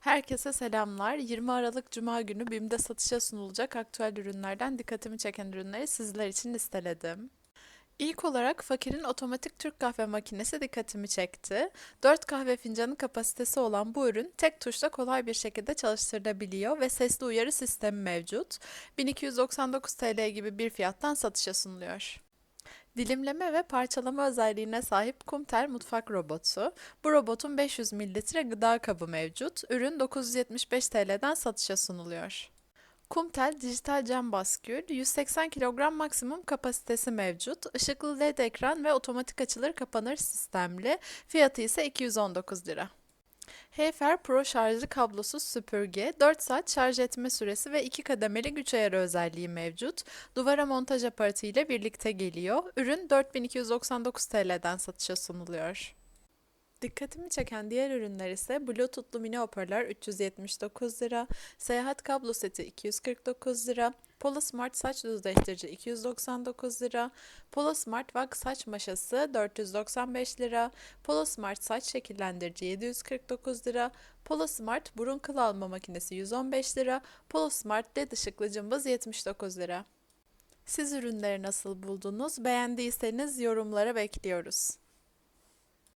Herkese selamlar. 20 Aralık Cuma günü BİM'de satışa sunulacak aktüel ürünlerden dikkatimi çeken ürünleri sizler için listeledim. İlk olarak Fakir'in otomatik Türk kahve makinesi dikkatimi çekti. 4 kahve fincanı kapasitesi olan bu ürün tek tuşla kolay bir şekilde çalıştırılabiliyor ve sesli uyarı sistemi mevcut. 1299 TL gibi bir fiyattan satışa sunuluyor. Dilimleme ve parçalama özelliğine sahip Kumtel mutfak robotu. Bu robotun 500 mililitre gıda kabı mevcut. Ürün 975 TL'den satışa sunuluyor. Kumtel dijital cam baskül, 180 kilogram maksimum kapasitesi mevcut. Işıklı LED ekran ve otomatik açılır kapanır sistemli. Fiyatı ise 219 lira. Heyfer Pro şarjlı kablosuz süpürge, 4 saat şarj etme süresi ve 2 kademeli güç ayarı özelliği mevcut. Duvara montaj aparatı ile birlikte geliyor. Ürün 4299 TL'den satışa sunuluyor. Dikkatimi çeken diğer ürünler ise Bluetooth'lu mini hoparlör 379 lira, seyahat kablo seti 249 lira, Polo Smart saç düzleştirici 299 lira, Polo Smart Wax saç maşası 495 lira, Polo Smart saç şekillendirici 749 lira, Polo Smart burun kıl alma makinesi 115 lira, Polo Smart led ışıklı cımbız 79 lira. Siz ürünleri nasıl buldunuz? Beğendiyseniz yorumlara bekliyoruz.